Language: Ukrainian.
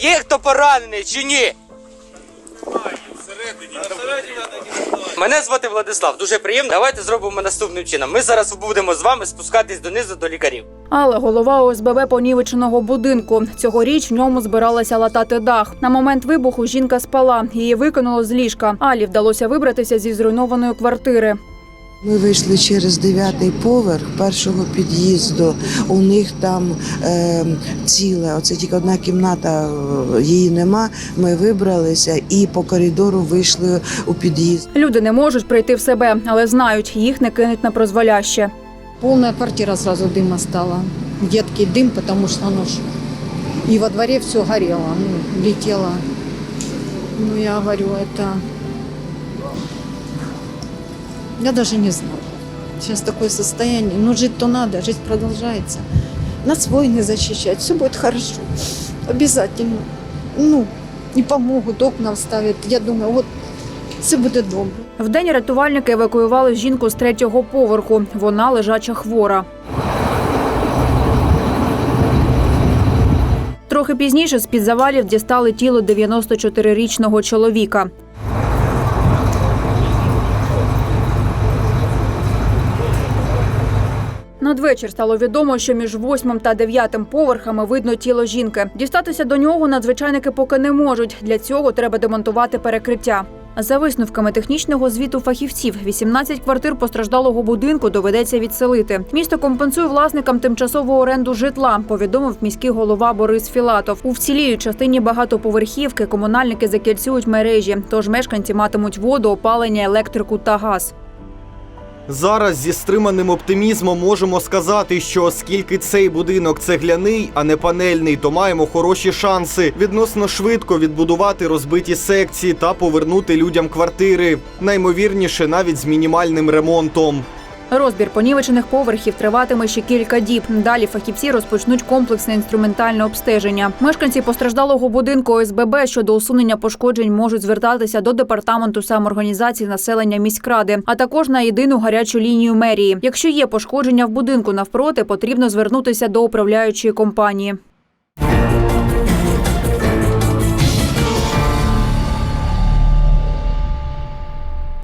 Є хто поранений чи ні? Мене звати Владислав, дуже приємно. Давайте зробимо наступним чином. Ми зараз будемо з вами спускатись донизу до лікарів. Але голова ОСББ понівеченого будинку. Цьогоріч в ньому збиралася латати дах. На момент вибуху жінка спала. Її викинуло з ліжка. Алі вдалося вибратися зі зруйнованої квартири. Ми вийшли через дев'ятий поверх першого під'їзду. У них там е, ціле, оце тільки одна кімната, е, її нема. Ми вибралися і по коридору вийшли у під'їзд. Люди не можуть прийти в себе, але знають, їх не кинуть на прозволяще. Полная квартира сразу дыма стала. Едкий дым, потому что оно ж... И во дворе все горело, ну, летело. Ну, я говорю, это... я даже не знаю. Сейчас такое состояние. Ну, жить-то надо, жизнь продолжается. Нас войны защищать, все будет хорошо. Обязательно. Ну, не помогут, окна вставят. Я думаю, вот все буде добре. Вдень рятувальники евакуювали жінку з третього поверху. Вона лежача хвора. Трохи пізніше з-під завалів дістали тіло 94-річного чоловіка. Надвечір стало відомо, що між восьмим та дев'ятим поверхами видно тіло жінки. Дістатися до нього надзвичайники поки не можуть. Для цього треба демонтувати перекриття. За висновками технічного звіту фахівців, 18 квартир постраждалого будинку доведеться відселити. Місто компенсує власникам тимчасову оренду житла, повідомив міський голова Борис Філатов. У вціліють частині багатоповерхівки комунальники закільцюють мережі, тож мешканці матимуть воду, опалення, електрику та газ. Зараз зі стриманим оптимізмом можемо сказати, що оскільки цей будинок цегляний, а не панельний, то маємо хороші шанси відносно швидко відбудувати розбиті секції та повернути людям квартири. Наймовірніше, навіть з мінімальним ремонтом. Розбір понівечених поверхів триватиме ще кілька діб. Далі фахівці розпочнуть комплексне інструментальне обстеження. Мешканці постраждалого будинку ОСББ щодо усунення пошкоджень можуть звертатися до департаменту самоорганізації населення міськради, а також на єдину гарячу лінію мерії. Якщо є пошкодження в будинку навпроти, потрібно звернутися до управляючої компанії.